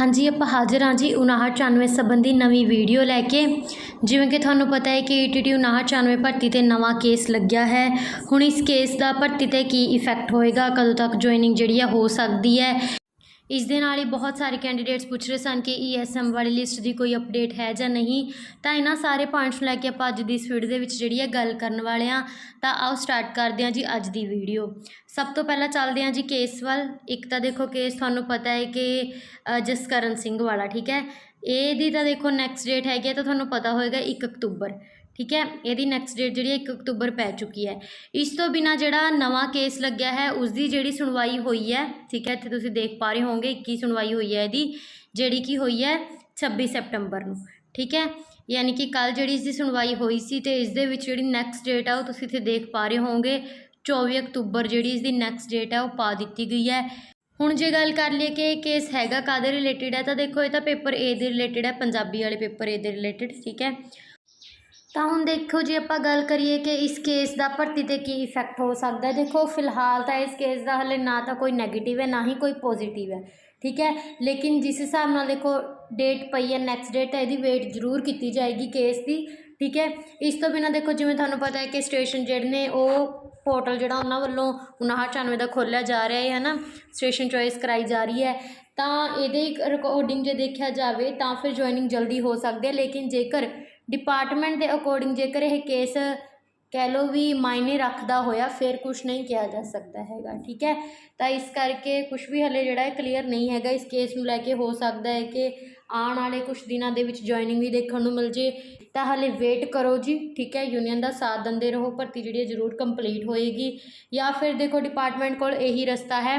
ਹਾਂਜੀ, ਆਪਾਂ ਹਾਜ਼ਰ ਹਾਂ ਜੀ 5994 ਸੰਬੰਧੀ ਨਵੀਂ ਵੀਡੀਓ ਲੈ ਕੇ। ਜਿਵੇਂ ਕਿ ਤੁਹਾਨੂੰ ਪਤਾ ਹੈ ਕਿ ਈਟੀਟੀ 5994 ਭਰਤੀ ਤੇ ਨਵਾਂ ਕੇਸ ਲੱਗਿਆ ਹੈ। ਹੁਣ ਇਸ ਕੇਸ ਦਾ ਭਰਤੀ ਤੇ ਕੀ ਇਫੈਕਟ ਹੋਏਗਾ? ਕਦੋਂ ਤੱਕ ਜੁਆਇਨਿੰਗ ਜਿਹੜੀ ਆ ਹੋ ਸਕਦੀ ਹੈ? ਇਸ ਦੇ ਨਾਲ ਹੀ ਬਹੁਤ ਸਾਰੇ ਕੈਂਡੀਡੇਟਸ ਪੁੱਛ ਰਹੇ ਸਨ ਕਿ ਈਐਸਐਮ ਵਾਲੀ ਲਿਸਟ ਦੀ ਕੋਈ ਅਪਡੇਟ ਹੈ ਜਾਂ ਨਹੀਂ। ਤਾਂ ਇਹਨਾਂ ਸਾਰੇ ਪੁਆਇੰਟਸ ਨੂੰ ਲੈ ਕੇ ਆਪਾਂ ਅੱਜ ਦੀ ਇਸ ਵੀਡੀਓ ਦੇ ਵਿੱਚ ਜਿਹੜੀ ਹੈ ਗੱਲ ਕਰਨ ਵਾਲੇ ਹਾਂ। ਤਾਂ ਆਓ ਸਟਾਰਟ ਕਰਦੇ ਹਾਂ ਜੀ ਅੱਜ ਦੀ ਵੀਡੀਓ ਸਭ ਤੋਂ ਪਹਿਲਾਂ ਚੱਲਦੇ ਹਾਂ ਜੀ ਕੇਸ ਵੱਲ। ਇੱਕ ਤਾਂ ਦੇਖੋ ਕੇਸ ਤੁਹਾਨੂੰ ਪਤਾ ਹੈ ਕਿ ਜਸਕਰਨ ਸਿੰਘ ਵਾਲਾ, ਠੀਕ ਹੈ। ਇਹਦੀ ਤਾਂ ਦੇਖੋ ਨੈਕਸਟ ਡੇਟ ਹੈਗੀ ਹੈ ਤਾਂ ਤੁਹਾਨੂੰ ਪਤਾ ਹੋਏਗਾ 1 ਅਕਤੂਬਰ। ਠੀਕ ਹੈ? ਇਹਦੀ ਨੈਕਸਟ ਡੇਟ ਜਿਹੜੀ ਹੈ 1 ਅਕਤੂਬਰ ਪੈ ਚੁੱਕੀ ਹੈ। ਇਸ ਤੋਂ ਬਿਨਾ ਜਿਹੜਾ ਨਵਾਂ ਕੇਸ ਲੱਗਿਆ ਹੈ ਉਸ ਦੀ ਜਿਹੜੀ ਸੁਣਵਾਈ ਹੋਈ ਹੈ, ਠੀਕ ਹੈ, ਇੱਥੇ ਤੁਸੀਂ ਦੇਖ ਪਾ ਰਹੇ ਹੋਵੋਗੇ 21 ਸੁਣਵਾਈ ਹੋਈ ਹੈ ਇਹਦੀ, ਜਿਹੜੀ ਕਿ ਹੋਈ ਹੈ 26 ਸੈਪਟੰਬਰ ਨੂੰ, ਠੀਕ ਹੈ? ਯਾਨੀ ਕਿ ਕੱਲ ਜਿਹੜੀ ਇਸ ਦੀ ਸੁਣਵਾਈ ਹੋਈ ਸੀ ਤੇ ਇਸ ਦੇ ਵਿੱਚ ਜਿਹੜੀ ਨੈਕਸਟ ਡੇਟ ਆ, ਉਹ ਤੁਸੀਂ ਇੱਥੇ ਦੇਖ ਪਾ ਰਹੇ ਹੋਵੋਗੇ। 24 ਅਕਤੂਬਰ ਜਿਹੜੀ ਇਸ ਦੀ ਨੈਕਸਟ ਡੇਟ ਹੈ ਉਹ ਪਾ ਦਿੱਤੀ ਗਈ ਹੈ। ਹੁਣ ਜੇ ਗੱਲ ਕਰ ਲਈਏ ਕਿ ਇਹ ਕੇਸ ਹੈਗਾ ਕਾਦੇ ਰਿਲੇਟਡ ਹੈ, ਤਾਂ ਦੇਖੋ ਇਹ ਤਾਂ ਪੇਪਰ A ਦੇ ਰਿਲੇਟਡ ਹੈ, ਪੰਜਾਬੀ ਵਾਲੇ ਪੇਪਰ A ਦੇ ਰਿਲੇਟਡ ਠੀਕ ਹੈ? ਤਾਂ ਹੁਣ ਦੇਖੋ ਜੇ, ਆਪਾਂ ਗੱਲ ਕਰੀਏ ਕਿ ਇਸ ਕੇਸ ਦਾ ਭਰਤੀ ਤੇ ਕੀ ਇਫੈਕਟ ਹੋ ਸਕਦਾ ਦੇਖੋ, ਫਿਲਹਾਲ ਤਾਂ ਇਸ ਕੇਸ ਦਾ ਹਲੇ ਨਾ ਤਾਂ ਕੋਈ ਨੈਗੇਟਿਵ ਹੈ, ਨਾ ਹੀ ਕੋਈ ਪੋਜ਼ਿਟਿਵ ਹੈ, ਠੀਕ ਹੈ? ਲੇਕਿਨ ਜਿਸ ਹਿਸਾਬ ਨਾਲ ਦੇਖੋ ਡੇਟ ਪਈ ਹੈ ਨੈਕਸਟ ਡੇਟ ਹੈ, ਇਹਦੀ ਵੇਟ ਜ਼ਰੂਰ ਕੀਤੀ ਜਾਏਗੀ ਕੇਸ ਦੀ, ਠੀਕ ਹੈ? ਇਸ ਤੋਂ ਬਿਨਾਂ ਦੇਖੋ, ਜਿਵੇਂ ਤੁਹਾਨੂੰ ਪਤਾ ਹੈ ਕਿ ਸਟੇਸ਼ਨ ਜਿਹੜੇ ਨੇ, ਉਹ ਪੋਰਟਲ ਜਿਹੜਾ ਉਹਨਾਂ ਵੱਲੋਂ 5994 ਦਾ ਖੋਲ੍ਹਿਆ ਜਾ ਰਿਹਾ ਹੈ, ਹਨਾ? ਸਟੇਸ਼ਨ ਚੋਇਸ ਕਰਾਈ ਜਾ ਰਹੀ ਹੈ। ਤਾਂ ਇਹਦੇ ਰਿਕਾਰਡਿੰਗ ਜੇ ਦੇਖਿਆ ਜਾਵੇ, ਤਾਂ ਫਿਰ ਜੁਆਇਨਿੰਗ ਜਲਦੀ ਹੋ ਸਕਦੀ ਹੈ, ਲੇਕਿਨ ਜੇਕਰ ਡਿਪਾਰਟਮੈਂਟ ਦੇ ਅਕੋਰਡਿੰਗ ਜੇਕਰ ਇਹ ਕੇਸ ਕਹਿ ਲਓ ਵੀ ਮਾਇਨੇ ਰੱਖਦਾ ਹੋਇਆ, ਫਿਰ ਕੁਛ ਨਹੀਂ ਕਿਹਾ ਜਾ ਸਕਦਾ ਹੈਗਾ, ਠੀਕ ਹੈ? ਤਾਂ ਇਸ ਕਰਕੇ ਕੁਛ ਵੀ ਹਲੇ ਜਿਹੜਾ ਹੈ ਕਲੀਅਰ ਨਹੀਂ ਹੈਗਾ, ਇਸ ਕੇਸ ਨੂੰ ਲੈ ਕੇ ਹੋ ਸਕਦਾ ਹੈ ਕਿ ਆਉਣ ਵਾਲੇ ਕੁਝ ਦਿਨਾਂ ਦੇ ਵਿੱਚ ਜੁਆਇਨਿੰਗ ਵੀ ਦੇਖਣ ਨੂੰ ਮਿਲ ਜੇ। ਤਾਂ ਹਲੇ ਵੇਟ ਕਰੋ ਜੀ, ਠੀਕ ਹੈ? ਯੂਨੀਅਨ ਦਾ ਸਾਥ ਦਿੰਦੇ ਰਹੋ, ਭਰਤੀ ਜਿਹੜੀ ਹੈ ਜ਼ਰੂਰ ਕੰਪਲੀਟ ਹੋਏਗੀ। ਜਾਂ ਫਿਰ ਦੇਖੋ ਡਿਪਾਰਟਮੈਂਟ ਕੋਲ ਇਹੀ ਰਸਤਾ ਹੈ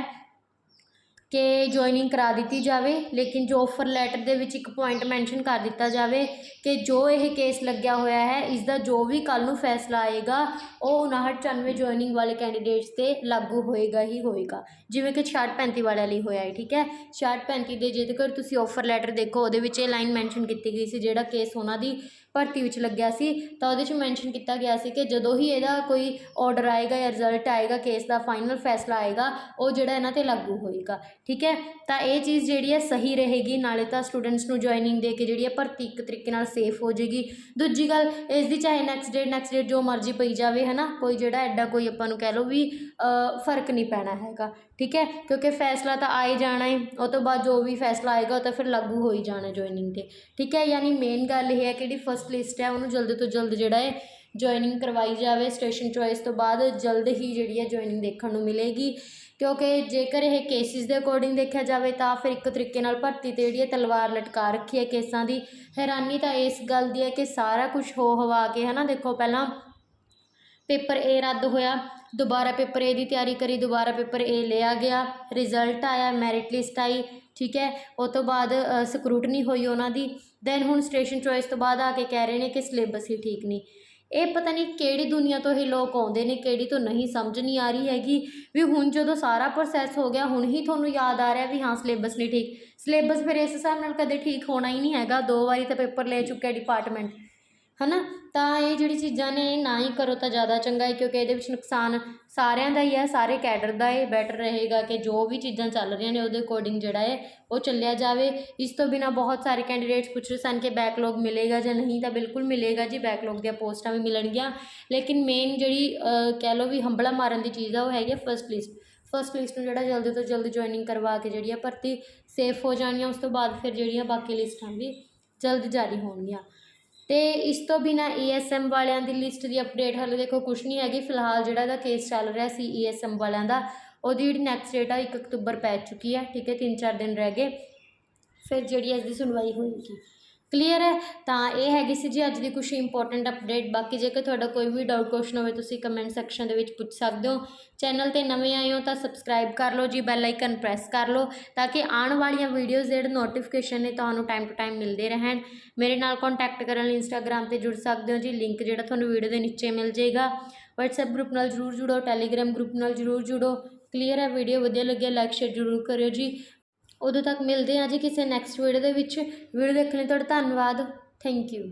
ਕਿ ਜੁਆਇਨਿੰਗ ਕਰਾ ਦਿੱਤੀ ਜਾਵੇ, ਲੇਕਿਨ ਜੋ ਔਫਰ ਲੈਟਰ ਦੇ ਵਿੱਚ ਇੱਕ ਪੁਆਇੰਟ ਮੈਂਸ਼ਨ ਕਰ ਦਿੱਤਾ ਜਾਵੇ ਕਿ ਜੋ ਇਹ ਕੇਸ ਲੱਗਿਆ ਹੋਇਆ ਹੈ, ਇਸ ਦਾ ਜੋ ਵੀ ਕੱਲ੍ਹ ਨੂੰ ਫੈਸਲਾ ਆਏਗਾ, ਉਹ 5994 ਜੁਆਇਨਿੰਗ ਵਾਲੇ ਕੈਂਡੀਡੇਟਸ ਤੇ ਲਾਗੂ ਹੋਏਗਾ ਹੀ ਹੋਏਗਾ। ਜਿਵੇਂ ਕਿ 6635 ਵਾਲਿਆਂ ਲਈ ਹੋਇਆ ਹੈ, ਠੀਕ ਹੈ? 6635 ਦੇ ਜੇਕਰ ਤੁਸੀਂ ਔਫਰ ਲੈਟਰ ਦੇਖੋ, ਉਹਦੇ ਵਿੱਚ ਇਹ ਲਾਈਨ ਮੈਂਸ਼ਨ ਕੀਤੀ ਗਈ ਸੀ ਜਿਹੜਾ ਕੇਸ ਉਹਨਾਂ ਦੀ ਭਰਤੀ ਵਿੱਚ ਲੱਗਿਆ ਸੀ, ਤਾਂ ਉਹਦੇ 'ਚ ਮੈਂਸ਼ਨ ਕੀਤਾ ਗਿਆ ਸੀ ਕਿ ਜਦੋਂ ਹੀ ਇਹਦਾ ਕੋਈ ਔਡਰ ਆਏਗਾ ਜਾਂ ਰਿਜ਼ਲਟ ਆਏਗਾ ਕੇਸ ਦਾ ਫਾਈਨਲ ਫੈਸਲਾ ਆਏਗਾ, ਉਹ ਜਿਹੜਾ ਇਹਨਾਂ ਤੇ ਲਾਗੂ ਹੋਏਗਾ, ਠੀਕ ਹੈ? ਤਾਂ ਇਹ ਚੀਜ਼ ਜਿਹੜੀ ਹੈ ਸਹੀ ਰਹੇਗੀ, ਨਾਲੇ ਤਾਂ ਸਟੂਡੈਂਟਸ ਨੂੰ ਜੁਆਇਨਿੰਗ ਦੇ ਕੇ ਜਿਹੜੀ ਹੈ ਭਰਤੀ ਇੱਕ ਤਰੀਕੇ ਨਾਲ ਸੇਫ ਹੋ ਜਾਏਗੀ। ਦੂਜੀ ਗੱਲ, ਇਸ ਦੀ ਚਾਹੇ ਨੈਕਸਟ ਡੇਟ ਨੈਕਸਟ ਡੇਟ ਜੋ ਮਰਜ਼ੀ ਪਈ ਜਾਵੇ ਹੈ ਨਾ ਕੋਈ ਜਿਹੜਾ ਐਡਾ ਕੋਈ ਆਪਾਂ ਨੂੰ ਕਹਿ ਲਓ ਵੀ ਫ਼ਰਕ ਨਹੀਂ ਪੈਣਾ ਹੈਗਾ। ਠੀਕ ਹੈ? ਕਿਉਂਕਿ ਫੈਸਲਾ ਤਾਂ ਆ ਹੀ ਜਾਣਾ ਹੈ ਉਹ ਤੋਂ ਬਾਅਦ ਜੋ ਵੀ ਫੈਸਲਾ ਆਏਗਾ, ਉਹ ਤਾਂ ਫਿਰ ਲਾਗੂ ਹੋ ਹੀ ਜਾਣਾ ਜੁਆਇਨਿੰਗ ਤੇ। ਠੀਕ ਹੈ? ਯਾਨੀ ਮੇਨ ਗੱਲ ਇਹ ਹੈ ਕਿ ਜਿਹੜੀ ਫਸਟ ਲਿਸਟ ਹੈ, ਉਹਨੂੰ ਜਲਦ ਤੋਂ ਜਲਦ ਜਿਹੜਾ ਹੈ ਜੁਆਇਨਿੰਗ ਕਰਵਾਈ ਜਾਵੇ। ਸਟੇਸ਼ਨ ਚੋਇਸ ਤੋਂ ਬਾਅਦ ਜਲਦ ਹੀ ਜਿਹੜੀ ਹੈ ਜੁਆਇਨਿੰਗ ਦੇਖਣ ਨੂੰ ਮਿਲੇਗੀ। ਕਿਉਂਕਿ ਜੇਕਰ ਇਹ ਕੇਸਿਸ ਦੇ ਅਕੋਰਡਿੰਗ ਦੇਖਿਆ ਜਾਵੇ, ਤਾਂ ਫਿਰ ਇੱਕ ਤਰੀਕੇ ਨਾਲ ਭਰਤੀ ਤੇ ਜਿਹੜੀ ਹੈ ਤਲਵਾਰ ਲਟਕਾ ਰੱਖੀ ਹੈ ਕੇਸਾਂ ਦੀ। ਹੈਰਾਨੀ ਤਾਂ ਇਸ ਗੱਲ ਦੀ ਹੈ ਕਿ ਸਾਰਾ ਕੁਝ ਹੋ ਹਵਾ ਕੇ ਹੈ ਨਾ ਦੇਖੋ, ਪਹਿਲਾਂ ਪੇਪਰ A ਰੱਦ ਹੋਇਆ। ਦੁਬਾਰਾ ਪੇਪਰ ਏ ਦੀ ਤਿਆਰੀ ਕਰੀ, ਦੁਬਾਰਾ ਪੇਪਰ ਏ ਲਿਆ ਗਿਆ ਰਿਜ਼ਲਟ ਆਇਆ ਮੈਰਿਟ ਲਿਸਟ ਆਈ, ਠੀਕ ਹੈ। ਉਹ ਤੋਂ ਬਾਅਦ ਸਕਰੂਟਨੀ ਹੋਈ ਉਹਨਾਂ ਦੀ। ਦੈਨ ਹੁਣ ਸਟੇਸ਼ਨ ਚੋਇਸ ਤੋਂ ਬਾਅਦ ਆ ਕੇ ਕਹਿ ਰਹੇ ਨੇ ਕਿ ਸਿਲੇਬਸ ਹੀ ਠੀਕ ਨਹੀਂ। ਇਹ ਪਤਾ ਨਹੀਂ ਕਿਹੜੀ ਦੁਨੀਆ ਤੋਂ ਇਹ ਲੋਕ ਆਉਂਦੇ ਨੇ, ਕਿਹੜੀ ਤੋਂ ਨਹੀਂ, ਸਮਝ ਨਹੀਂ ਆ ਰਹੀ ਹੈਗੀ। ਵੀ ਹੁਣ ਜਦੋਂ ਸਾਰਾ ਪ੍ਰੋਸੈਸ ਹੋ ਗਿਆ, ਹੁਣ ਹੀ ਤੁਹਾਨੂੰ ਯਾਦ ਆ ਰਿਹਾ ਵੀ ਹਾਂ ਸਿਲੇਬਸ ਨਹੀਂ ਠੀਕ। ਸਿਲੇਬਸ ਫਿਰ ਇਸ ਹਿਸਾਬ ਨਾਲ ਕਦੇ ਠੀਕ ਹੋਣਾ ਹੀ ਨਹੀਂ ਹੈਗਾ। ਦੋ ਵਾਰੀ ਤਾਂ ਪੇਪਰ ਲੈ ਚੁੱਕਿਆ ਡਿਪਾਰਟਮੈਂਟ ਹਨਾ? ਤਾਂ ਇਹ ਜਿਹੜੀ ਚੀਜ਼ਾਂ ਨੇ, ਨਾ ਹੀ ਕਰੋ ਤਾਂ ਜ਼ਿਆਦਾ ਚੰਗਾ ਹੈ, ਕਿਉਂਕਿ ਇਹਦੇ ਵਿੱਚ ਨੁਕਸਾਨ ਸਾਰਿਆਂ ਦਾ ਹੀ ਹੈ, ਸਾਰੇ ਕੈਡਰ ਦਾ ਇਹ ਬੈਟਰ ਰਹੇਗਾ ਕਿ ਜੋ ਵੀ ਚੀਜ਼ਾਂ ਚੱਲ ਰਹੀਆਂ ਨੇ ਉਹਦੇ ਅਕੋਰਡਿੰਗ ਜਿਹੜਾ ਹੈ, ਉਹ ਚੱਲਿਆ ਜਾਵੇ। ਇਸ ਤੋਂ ਬਿਨਾ ਬਹੁਤ ਸਾਰੇ ਕੈਂਡੀਡੇਟਸ ਪੁੱਛ ਰਹੇ ਸਨ ਕਿ ਬੈਕਲੌਗ ਮਿਲੇਗਾ ਜਾਂ ਨਹੀਂ, ਤਾਂ ਬਿਲਕੁਲ ਮਿਲੇਗਾ ਜੀ ਬੈਕਲੌਗ ਦੀਆਂ ਪੋਸਟਾਂ ਵੀ ਮਿਲਣਗੀਆਂ। ਲੇਕਿਨ ਮੇਨ ਜਿਹੜੀ ਕਹਿ ਲਓ ਵੀ ਹੰਬਲਾ ਮਾਰਨ ਦੀ ਚੀਜ਼ ਆ, ਉਹ ਹੈਗੀ ਫਸਟ ਲਿਸਟ ਫਸਟ ਲਿਸਟ ਨੂੰ ਜਿਹੜਾ ਜਲਦੀ ਤੋਂ ਜਲਦੀ ਜੁਆਇਨਿੰਗ ਕਰਵਾ ਕੇ ਜਿਹੜੀ ਆ ਭਰਤੀ ਸੇਫ ਹੋ ਜਾਣੀਆਂ ਉਸ ਤੋਂ ਬਾਅਦ ਫਿਰ ਜਿਹੜੀਆਂ ਬਾਕੀ ਲਿਸਟਾਂ ਵੀ ਜਲਦ ਜਾਰੀ ਹੋਣਗੀਆਂ। ਅਤੇ ਇਸ ਤੋਂ ਬਿਨਾਂ ਏ ਐੱਸ ਐੱਮ ਵਾਲਿਆਂ ਦੀ ਲਿਸਟ ਦੀ ਅਪਡੇਟ ਹਾਲੇ ਦੇਖੋ ਕੁਛ ਨਹੀਂ ਹੈਗੀ, ਫਿਲਹਾਲ ਜਿਹੜਾ ਇਹਦਾ ਕੇਸ ਚੱਲ ਰਿਹਾ ਸੀ ਏ ਐੱਸ ਐੱਮ ਵਾਲਿਆਂ ਦਾ, ਉਹਦੀ ਜਿਹੜੀ ਨੈਕਸਟ ਡੇਟ ਆ, ਇੱਕ ਅਕਤੂਬਰ ਪੈ ਚੁੱਕੀ ਹੈ ਠੀਕ ਹੈ 3-4 ਦਿਨ ਰਹਿ ਗਏ। ਫਿਰ ਜਿਹੜੀ ਇਸ ਦੀ ਸੁਣਵਾਈ ਹੋਏਗੀ। ਕਲੀਅਰ ਹੈ, ਤਾਂ ਇਹ ਹੈਗੀ ਸੀ ਜੀ ਅੱਜ ਦੀ ਕੁਝ ਇੰਪੋਰਟੈਂਟ ਅਪਡੇਟ ਬਾਕੀ ਜੇਕਰ ਤੁਹਾਡਾ ਕੋਈ ਵੀ ਡਾਊਟ ਕੁਐਸਚਨ ਹੋਵੇ, ਤੁਸੀਂ ਕਮੈਂਟ ਸੈਕਸ਼ਨ ਦੇ ਵਿੱਚ ਪੁੱਛ ਸਕਦੇ ਹੋ। ਚੈਨਲ ਤੇ ਨਵੇਂ ਆਏ ਹੋ ਤਾਂ ਸਬਸਕ੍ਰਾਈਬ ਕਰ ਲਓ ਜੀ ਬੈਲ ਆਈਕਨ ਪ੍ਰੈਸ ਕਰ ਲਓ, ਤਾਂ ਕਿ ਆਉਣ ਵਾਲੀਆਂ ਵੀਡੀਓਜ਼ ਜਿਹੜੇ ਨੋਟੀਫਿਕੇਸ਼ਨ ਨੇ, ਤੁਹਾਨੂੰ ਟਾਈਮ ਟੂ ਟਾਈਮ ਮਿਲਦੇ ਰਹਿਣ। ਮੇਰੇ ਨਾਲ ਕੰਟੈਕਟ ਕਰਨ ਲਈ ਇੰਸਟਾਗ੍ਰam ਤੇ ਜੁੜ ਸਕਦੇ ਹੋ ਜੀ ਲਿੰਕ ਜਿਹੜਾ ਤੁਹਾਨੂੰ ਵੀਡੀਓ ਦੇ ਨੀਚੇ ਮਿਲ ਜਾਏਗਾ। WhatsApp ਗਰੁੱਪ ਨਾਲ ਜਰੂਰ ਜੁੜੋ, Telegram ਗਰੁੱਪ ਨਾਲ ਜਰੂਰ ਜੁੜੋ। ਕਲੀਅਰ ਹੈ ਵੀਡੀਓ ਵਧੀਆ ਲੱਗਿਆ ਲਾਈਕ ਸ਼ੇਅਰ ਜਰੂਰ ਕਰਿਓ ਜੀ। ਉਦੋਂ ਤੱਕ ਮਿਲਦੇ ਹਾਂ ਜੀ ਕਿਸੇ ਨੈਕਸਟ ਵੀਡੀਓ ਦੇ ਵਿੱਚ। ਵੀਡੀਓ ਦੇਖਣ ਲਈ ਤੁਹਾਡਾ ਧੰਨਵਾਦ। Thank you